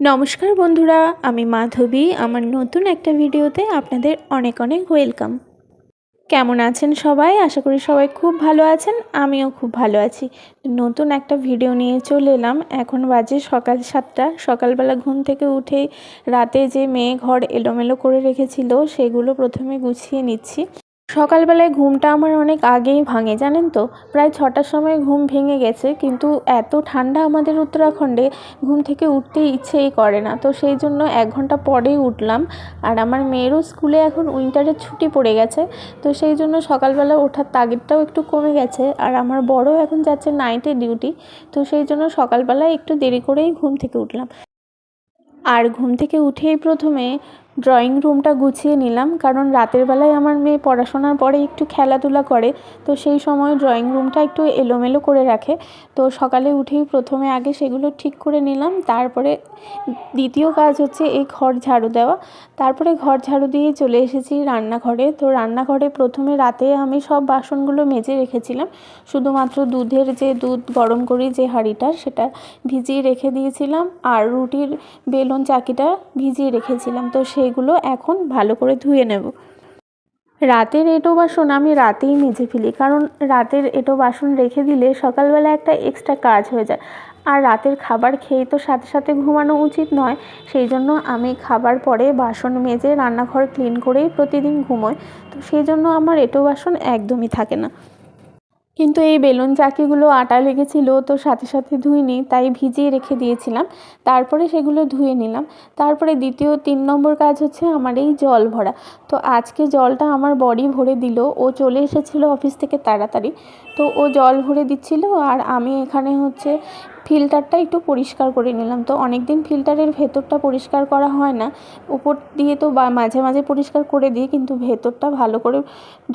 নমস্কার বন্ধুরা, আমি মাধবী। আমার নতুন একটা ভিডিওতে আপনাদের অনেক অনেক ওয়েলকাম। কেমন আছেন সবাই? আশা করি সবাই খুব ভালো আছেন, আমিও খুব ভালো আছি। নতুন একটা ভিডিও নিয়ে চলে এলাম। এখন বাজে সকাল সাতটা। সকালবেলা ঘুম থেকে উঠেই রাতে যে মেয়ে ঘর এলোমেলো করে রেখেছিল, সেগুলো প্রথমে গুছিয়ে নিচ্ছি। সকালবেলায় ঘুমটা আমার অনেক আগেই ভাঙে, জানেন তো? প্রায় ছটার সময় ঘুম ভেঙে গেছে, কিন্তু এত ঠান্ডা আমাদের উত্তরাখণ্ডে ঘুম থেকে উঠতে ইচ্ছেই করে না। তো সেই জন্য এক ঘণ্টা পরেই উঠলাম, আর আমার মেয়েরও স্কুলে এখন উইন্টারের ছুটি পড়ে গেছে, তো সেই জন্য সকালবেলা ওঠার তাগিদটাও একটু কমে গেছে, আর আমার বড় এখন যাচ্ছে নাইটে ডিউটি, তো সেই জন্য সকালবেলায় একটু দেরি করেই ঘুম থেকে উঠলাম। আর ঘুম থেকে উঠেই প্রথমে ড্রয়িং রুমটা গুছিয়ে নিলাম। কারণ রাতের বেলায় আমার মেয়ে পড়াশোনার পরে একটু খেলাধুলা করে, তো সেই সময় ড্রয়িং রুমটা একটু এলোমেলো করে রাখে। তো সকালে উঠেই প্রথমে আগে সেগুলো ঠিক করে নিলাম। তারপরে দ্বিতীয় কাজ হচ্ছে এই ঘর ঝাড়ু দেওয়া। তারপরে ঘর ঝাড়ু দিয়ে চলে এসেছি রান্নাঘরে। তো রান্নাঘরে প্রথমে রাতে আমি সব বাসনগুলো মেজে রেখেছিলাম। শুধুমাত্র দুধের যে দুধ গরম করি যে হাঁড়িটা, সেটা ভিজিয়ে রেখে দিয়েছিলাম। আর রুটির বেলুন চাকিটা ভিজিয়ে রেখেছিলাম। তো সেগুলো এখন ভালো করে ধুয়ে নেব। রাতের এঁটো বাসন আমি রাতেই মেজে ফেলি, কারণ রাতের এঁটো বাসন রেখে দিলে সকালবেলা একটা এক্সট্রা কাজ হয়ে যায়। আর রাতের খাবার খেয়েই তো সাথে সাথে ঘুমানো উচিত নয়, সেই জন্য আমি খাবার পরে বাসন মেজে রান্নাঘর ক্লিন করেই প্রতিদিন ঘুমোই। তো সেই জন্য আমার এঁটো বাসন একদমই থাকে না। কিন্তু এই বেলুন চাকিগুলো আটা লেগেছিল, তো সাথে সাথে ধুইনি, তাই ভিজিয়ে রেখে দিয়েছিলাম। তারপরে সেগুলো ধুয়ে নিলাম। তারপরে দ্বিতীয় তিন নম্বর কাজ হচ্ছে আমার এই জল ভরা। তো আজকে জলটা আমার বডি ভরে দিল, ও চলে এসেছিল অফিস থেকে তাড়াতাড়ি। তো ও জল ভরে দিচ্ছিল আর আমি এখানে হচ্ছে ফিল্টারটা একটু পরিষ্কার করে নিলাম। তো অনেক দিন ফিল্টারের ভেতরটা পরিষ্কার করা হয় না। উপর দিয়ে তো মাঝে মাঝে পরিষ্কার করে দিই কিন্তু ভেতরটা ভালো করে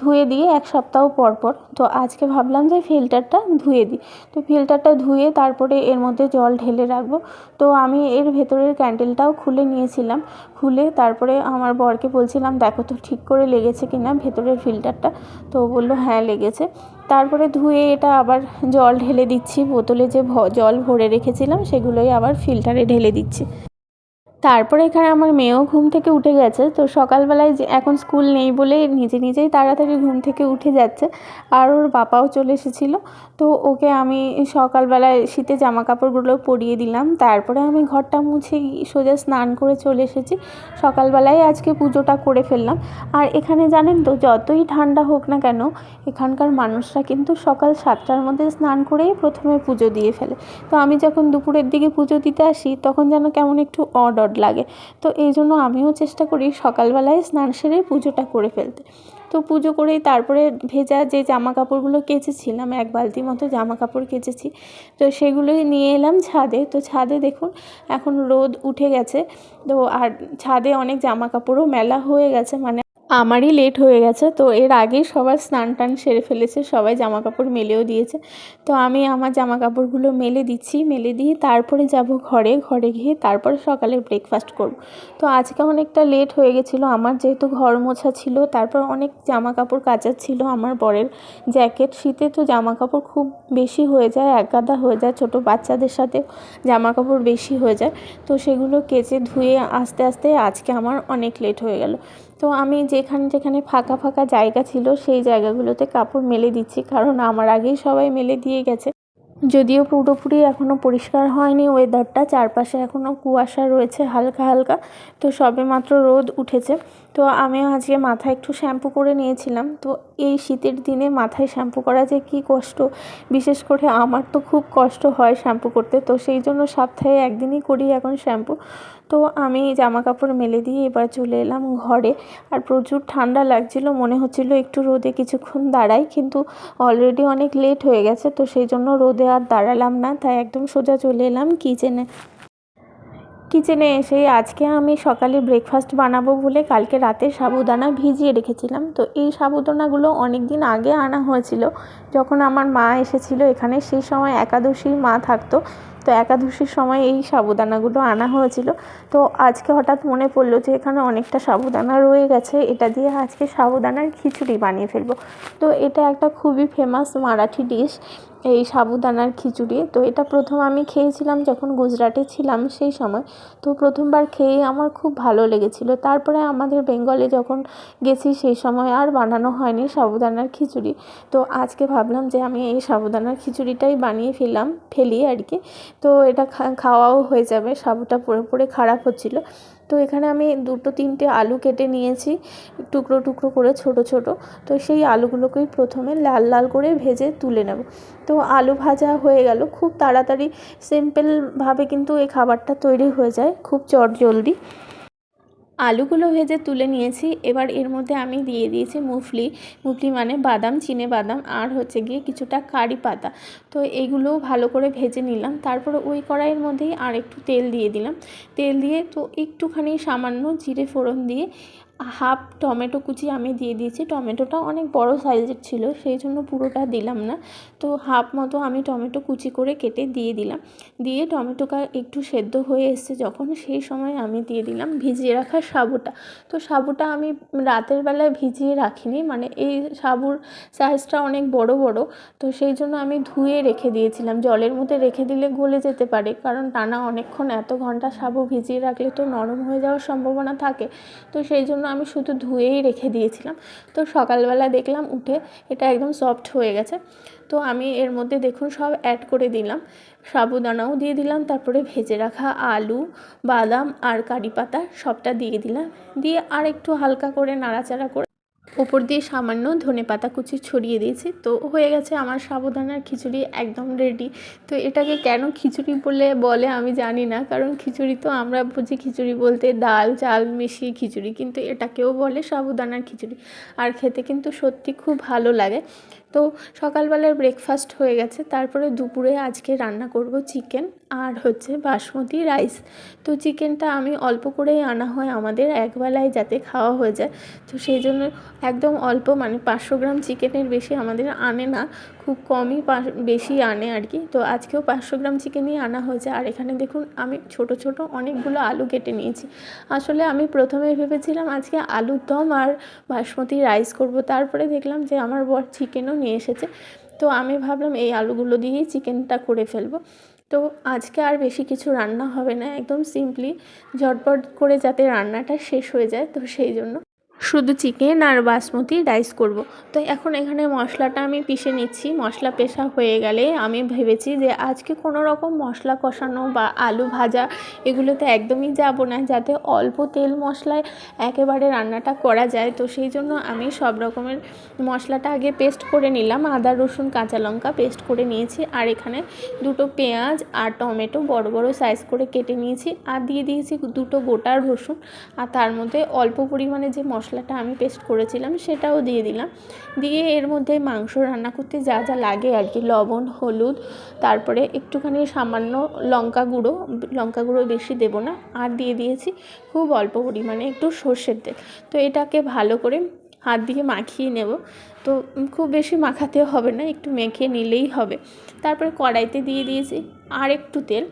ধুয়ে দিয়ে এক সপ্তাহ পর পর। তো আজকে ভাবলাম যে ফিল্টারটা ধুয়ে দিই। তো ফিল্টারটা ধুয়ে তারপরে এর মধ্যে জল ঢেলে রাখব। তো আমি এর ভেতরের ক্যান্ডেলটাও খুলে নিয়েছিলাম। খুলে তারপরে আমার বরকে বলছিলাম, দেখো তো ঠিক করে লেগেছে কি না ভেতরের ফিল্টারটা। তো বলল হ্যাঁ লেগেছে। তারপরে ধুয়ে এটা আবার জল ঢেলে দিচ্ছি। বোতলে যে জল ভরে রেখেছিলাম, সেগুলোই আবার ফিল্টারে ঢেলে দিচ্ছি। তারপরে এখানে আমার মেয়েও ঘুম থেকে উঠে গেছে। তো সকালবেলায় যে এখন স্কুল নেই বলে নিজে নিজেই তাড়াতাড়ি ঘুম থেকে উঠে যাচ্ছে। আর ওর বাবাও চলে এসেছিল। তো ওকে আমি সকালবেলায় শীতে জামা কাপড়গুলো পরিয়ে দিলাম। তারপরে আমি ঘরটা মুছে সোজা স্নান করে চলে এসেছি। সকালবেলায় আজকে পুজোটা করে ফেললাম। আর এখানে জানেন তো, যতই ঠান্ডা হোক না কেন, এখানকার মানুষরা কিন্তু সকাল সাতটার মধ্যে স্নান করেই প্রথমে পুজো দিয়ে ফেলে। তো আমি যখন দুপুরের দিকে পুজো দিতে আসি, তখন যেন কেমন একটু অড অড লাগে। তো এই জন্য আমিও চেষ্টা করি সকালবেলায় স্নান সেরে পুজোটা করে ফেলতে। তো পুজো করেই তারপরে ভেজা যে জামা কাপড়গুলো কেচেছিলাম, এক বালতি মতো জামা কাপড় কেচেছি, তো সেগুলোই নিয়ে এলাম ছাদে। তো ছাদে দেখুন, এখন রোদ উঠে গেছে। তো আর ছাদে অনেক জামা কাপড়ও মেলা হয়ে গেছে মানে আমারই লেট হয়ে গেছে, তো এর আগেই সবার স্নান টান সেরে ফেলেছে, সবাই জামা কাপড় মেলেও দিয়েছে। তো আমি আমার জামা কাপড়গুলো মেলে দিচ্ছি, মেলে দিয়ে তারপরে যাব ঘরে ঘরে গিয়ে তারপরে সকালে ব্রেকফাস্ট করব। তো আজকে অনেকটা লেট হয়ে গেছিল, আমার যেহেতু ঘর মোছা ছিল, তারপর অনেক জামা কাপড় কাচার ছিল আমার বরের জ্যাকেট শীতে তো জামা কাপড় খুব বেশি হয়ে যায়, এক গাদা হয়ে যায়, ছোটো বাচ্চাদের সাথে জামা কাপড় বেশি হয়ে যায়। তো সেগুলো কেচে ধুয়ে আস্তে আস্তে আজকে আমার অনেক লেট হয়ে গেল। তো আমি যেখানে যেখানে ফাঁকা ফাঁকা জায়গা ছিল সেই জায়গাগুলোতে কাপড় মেলে দিচ্ছি, কারণ আমার আগেই সবাই মেলে দিয়ে গেছে। যদিও পুরোপুরি এখনও পরিষ্কার হয়নি ওয়েদারটা চারপাশে এখনও কুয়াশা রয়েছে হালকা হালকা, তো সবে মাত্র রোদ উঠেছে। তো আমিও আজকে মাথা একটু শ্যাম্পু করে নিয়েছিলাম, তো এই শীতের দিনে মাথায় শ্যাম্পু করা যে কী কষ্ট। বিশেষ করে আমার তো খুব কষ্ট হয় শ্যাম্পু করতে, তো সেই জন্য সপ্তাহে একদিনই করি এখন শ্যাম্পু। তো আমি জামা কাপড় মেলে দিয়ে এবার চলে এলাম ঘরে। আর প্রচুর ঠান্ডা লাগছিল, মনে হচ্ছিল একটু রোদে কিছুক্ষণ দাঁড়াই, কিন্তু অলরেডি অনেক লেট হয়ে গেছে, তো সেই জন্য রোদে আর দাঁড়ালাম না। তাই একদম সোজা চলে এলাম কিচেনে কিচেনে এসেই আজকে আমি সকালে ব্রেকফাস্ট বানাবো বলে কালকে রাতে সাবুদানা ভিজিয়ে রেখেছিলাম। তো এই সাবুদানাগুলো অনেক দিন আগে আনা হয়েছিল। যখন আমার মা এসেছিল এখানে, সেই সময় একাদশীর মা থাকতো। তো একাদশীর সময় এই সাবুদানাগুলো আনা হয়েছিল। তো আজকে হঠাৎ মনে পড়ল যে এখানে অনেকটা সাবুদানা রয়ে গেছে। এটা দিয়ে আজকে সাবুদানার খিচুড়ি বানিয়ে ফেলব। তো এটা একটা খুবই ফেমাস মারাঠি ডিশ এই সাবুদানার খিচুড়ি। তো এটা প্রথম আমি খেয়েছিলাম যখন গুজরাটে ছিলাম সেই সময়। তো প্রথমবার খেয়ে আমার খুব ভালো লেগেছিলো। তারপরে আমাদের বেঙ্গলে যখন গেছি সেই সময় আর বানানো হয়নি সাবুদানার খিচুড়ি। তো আজকে ভাবলাম যে আমি এই সাবুদানার খিচুড়িটাই বানিয়ে ফেললাম, ফেলি আর কি। তো এটা খাওয়াও হয়ে যাবে। সাবুটা পড়ে পড়ে খারাপ হচ্ছিল। তো এখানে আমি দুটো তিনটে আলু কেটে নিয়েছি, টুকরো টুকরো করে ছোট ছোট। তো সেই আলুগুলোকেই প্রথমে লাল লাল করে ভেজে তুলে নেব। তো আলু ভাজা হয়ে গেল, খুব তাড়াতাড়ি সিম্পলভাবে কিন্তু এই খাবারটা তৈরি হয়ে যায়, খুব চটজলদি। আলুগুলো ভেজে তুলে নিয়েছি। এবার এর মধ্যে আমি দিয়ে দিয়েছি মুফলি। মুফলি মানে বাদাম, চিনে বাদাম আর হচ্ছে গিয়ে কিছুটা কারি পাতা। তো এইগুলোও ভালো করে ভেজে নিলাম। তারপরে ওই কড়াইয়ের মধ্যেই আর একটু তেল দিয়ে দিলাম। তেল দিয়ে তো একটুখানি সামান্য জিরে ফোড়ন দিয়ে হাফ টমেটো কুচি আমি দিয়ে দিয়েছি। টমেটোটা অনেক বড় সাইজের ছিল, সেই জন্য পুরোটা দিলাম না। তো হাফ মতো আমি টমেটো কুচি করে কেটে দিয়ে দিলাম। দিয়ে টমেটোটা একটু সেদ্ধ হয়ে এসছে। যখন সেই সময় আমি দিয়ে দিলাম ভিজিয়ে রাখা সাবুটা। তো সাবুটা আমি রাতের বেলায় ভিজিয়ে রাখিনি মানে এই সাবুর সাইজটা অনেক বড় বড়, তো সেই জন্য আমি ধুয়ে রেখে দিয়েছিলাম। জলের মধ্যে রেখে দিলে গলে যেতে পারে, কারণ টানা অনেকক্ষণ এত ঘণ্টা সাবু ভিজিয়ে রাখলে তো নরম হয়ে যাওয়ার সম্ভাবনা থাকে। তো সেই জন্য আমি শুধু ধুয়েই রেখে দিয়েছিলাম। তো সকালবেলা দেখলাম উঠে এটা একদম সফট হয়ে গেছে। তো আমি এর মধ্যে দেখুন সব অ্যাড করে দিলাম। সাবুদানাও দিয়ে দিলাম, তারপরে ভেজে রাখা আলু, বাদাম আর কারি পাতা সবটা দিয়ে দিলাম। দিয়ে আর একটু হালকা করে নাড়াচাড়া করে ওপর দিয়ে সামান্য ধনে পাতা কুচি ছড়িয়ে দিয়েছি। তো হয়ে গেছে আমার সাবধানার খিচুড়ি একদম রেডি তো এটাকে কেন খিচুড়ি বলে বলে আমি জানি না, কারণ খিচুড়ি তো আমরা বুঝি খিচুড়ি বলতে ডাল, চাল, মিশিয়ে খিচুড়ি, কিন্তু এটাকেও বলে সাবুদানার খিচুড়ি। আর খেতে কিন্তু সত্যি খুব ভালো লাগে। তো সকালবেলার ব্রেকফাস্ট হয়ে গেছে, তারপরে দুপুরে আজকে রান্না করব চিকেন আর হচ্ছে বাসমতি রাইস। তো চিকেনটা আমি অল্প করেই আনা হয় আমাদের একবেলায় যাতে খাওয়া হয়ে যায়। তো সেই জন্য একদম অল্প মানে পাঁচশো গ্রাম চিকেনের বেশি আমাদের আনে না। খুব কমই বেশি আনে আর কি। তো আজকেও পাঁচশো গ্রাম চিকেনই আনা হয়েছে। আর এখানে দেখুন আমি ছোট ছোট অনেকগুলো আলু কেটে নিয়েছি। আসলে আমি প্রথমে ভেবেছিলাম আজকে আলুর দম আর বাসমতি রাইস করব। তারপরে দেখলাম যে আমার বর চিকেনও নিয়ে এসেছে। তো আমি ভাবলাম এই আলুগুলো দিয়েই চিকেনটা করে ফেলব। তো আজকে আর বেশি কিছু রান্না হবে না, একদম সিম্পলি ঝটপট করে যাতে রান্নাটা শেষ হয়ে যায়, তো সেই জন্য শুধু চিকেন আর বাসমতি রাইস করব। তো এখন এখানে মশলাটা আমি পিষে নিচ্ছি। মশলা পেশা হয়ে গেলে আমি ভেবেছি যে আজকে কোনো রকম মশলা কষানো বা আলু ভাজা এগুলোতে একদমই যাব না, যাতে অল্প তেল মশলায় একেবারে রান্নাটা করা যায়। তো সেই জন্য আমি সব রকমের মশলাটা আগে পেস্ট করে নিলাম। আদা, রসুন, কাঁচা লঙ্কা পেস্ট করে নিয়েছি। আর এখানে দুটো পেঁয়াজ আর টমেটো বড় বড় সাইজ করে কেটে নিয়েছি। আর দিয়ে দিয়েছি দুটো গোটা রসুন। আর তার মধ্যে অল্প পরিমাণে যে মশলা মশলাটা আমি পেস্ট করেছিলাম, সেটাও দিয়ে দিলাম। দিয়ে এর মধ্যে মাংস রান্না করতে যা যা লাগে আর কি, লবণ, হলুদ, তারপরে একটুখানি সামান্য লঙ্কা গুঁড়ো লঙ্কা গুঁড়ো বেশি দেবো না, আর দিয়ে দিয়েছি খুব অল্প পরিমাণে একটু সর্ষের তেল। তো এটাকে ভালো করে হাত দিয়ে মাখিয়ে নেব। তো খুব বেশি মাখাতে হবে না, একটু মেখে নিলেই হবে। তারপরে কড়াইতে দিয়ে দিয়েছি আর একটু তেল।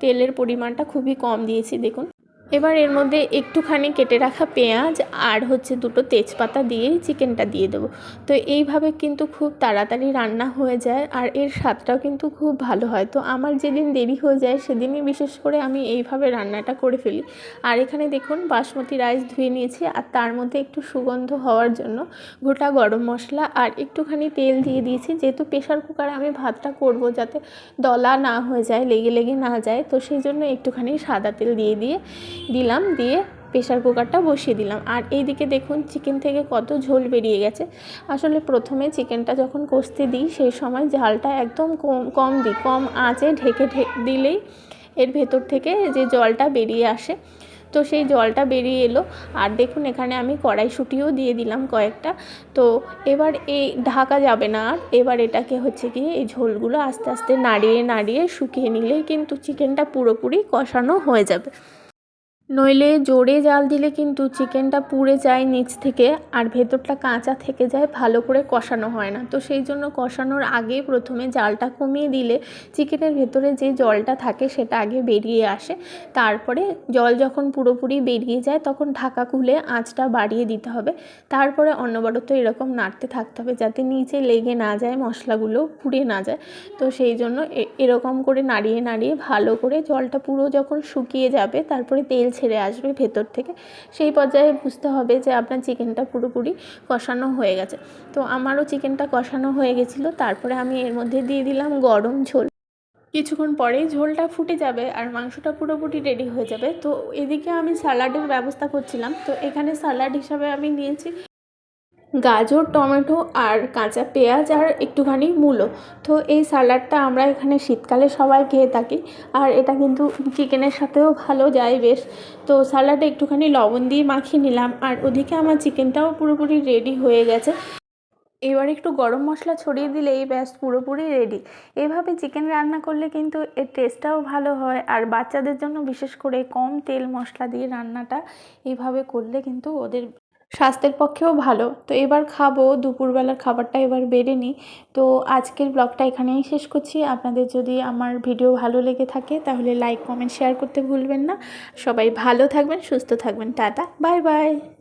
তেলের পরিমাণটা খুবই কম দিয়েছি, দেখুন। এবার এর মধ্যে একটুখানি কেটে রাখা পেঁয়াজ আর হচ্ছে দুটো তেজপাতা দিয়েই চিকেনটা দিয়ে দেবো। তো এইভাবে কিন্তু খুব তাড়াতাড়ি রান্না হয়ে যায় আর এর স্বাদটাও কিন্তু খুব ভালো হয়। তো আমার যেদিন দেরি হয়ে যায় সেদিনই বিশেষ করে আমি এইভাবে রান্নাটা করে ফেলি। আর এখানে দেখুন বাসমতি রাইস ধুয়ে নিয়েছি আর তার মধ্যে একটু সুগন্ধ হওয়ার জন্য গোটা গরম মশলা আর একটুখানি তেল দিয়ে দিয়েছি। যেহেতু প্রেশার কুকারে আমি ভাতটা করব যাতে দলা না হয়ে যায়, লেগে লেগে না যায়, তো সেই জন্য একটুখানি সাদা তেল দিয়ে দিয়ে দিলাম, দিয়ে প্রেশার কুকারটা বসিয়ে দিলাম। আর এই দিকে দেখুন চিকেন থেকে কত ঝোল বেরিয়ে গেছে। আসলে প্রথমে চিকেনটা যখন কষতে দিই, সেই সময় ঝালটা একদম কম কম দিই। কম আঁচে ঢেকে দিলেই এর ভেতর থেকে যে জলটা বেরিয়ে আসে, তো সেই জলটা বেরিয়ে এলো। আর দেখুন, এখানে আমি কড়াইশুঁটিও দিয়ে দিলাম কয়েকটা। তো এবার এই ঢাকা যাবে না আর। এবার এটাকে হচ্ছে কি এই ঝোলগুলো আস্তে আস্তে নাড়িয়ে নাড়িয়ে শুকিয়ে নিলেই কিন্তু চিকেনটা পুরোপুরি কষানো হয়ে যাবে। নইলে জোরে জাল দিলে কিন্তু চিকেনটা পুড়ে যায় নিচ থেকে আর ভেতরটা কাঁচা থেকে যায়, ভালো করে কষানো হয় না। তো সেই জন্য কষানোর আগে প্রথমে জালটা কমিয়ে দিলে চিকেনের ভেতরে যে জলটা থাকে সেটা আগে বেরিয়ে আসে। তারপরে জল যখন পুরোপুরি বেরিয়ে যায় তখন ঢাকা খুলে আঁচটা বাড়িয়ে দিতে হবে। তারপরে অনবরত এরকম নাড়তে থাকতে হবে যাতে নিচে লেগে না যায়, মশলাগুলো পুড়ে না যায়। তো সেই জন্য এরকম করে নাড়িয়ে নাড়িয়ে ভালো করে জলটা পুরো যখন শুকিয়ে যাবে, তারপরে তেল ছেড়ে আসবে ভেতর থেকে, সেই পর্যায়ে বুঝতে হবে যে আপনার চিকেনটা পুরোপুরি কষানো হয়ে গেছে। তো আমারও চিকেনটা কষানো হয়ে গেছিল, তারপরে আমি এর মধ্যে দিয়ে দিলাম গরম ঝোল। কিছুক্ষণ পরেই ঝোলটা ফুটে যাবে আর মাংসটা পুরোপুরি রেডি হয়ে যাবে। তো এদিকে আমি স্যালাডের ব্যবস্থা করছিলাম। তো এখানে স্যালাড হিসাবে আমি নিয়েছি গাজর, টমেটো আর কাঁচা পেঁয়াজ আর একটুখানি মূলো। তো এই স্যালাডটা আমরা এখানে শীতকালে সবাই খেয়ে থাকি। আর এটা কিন্তু চিকেনের সাথেও ভালো যায় বেশ। তো স্যালাডে একটুখানি লবণ দিয়ে মাখিয়ে নিলাম। আর ওদিকে আমার চিকেনটাও পুরোপুরি রেডি হয়ে গেছে। এবার একটু গরম মশলা ছড়িয়ে দিলেই ব্যাস পুরোপুরি রেডি এভাবে চিকেন রান্না করলে কিন্তু এর টেস্টটাও ভালো হয়। আর বাচ্চাদের জন্য বিশেষ করে কম তেল মশলা দিয়ে রান্নাটা এইভাবে করলে কিন্তু ওদের স্বাস্থ্যের পক্ষেও ভালো। তো এবার খাব, দুপুরবেলার খাবারটা এবার বেড়ে নিই। তো আজকের ব্লগটা এখানেই শেষ করছি। আপনাদের যদি আমার ভিডিও ভালো লেগে থাকে, তাহলে লাইক কমেন্ট শেয়ার করতে ভুলবেন না। সবাই ভালো থাকবেন, সুস্থ থাকবেন। Tata bye bye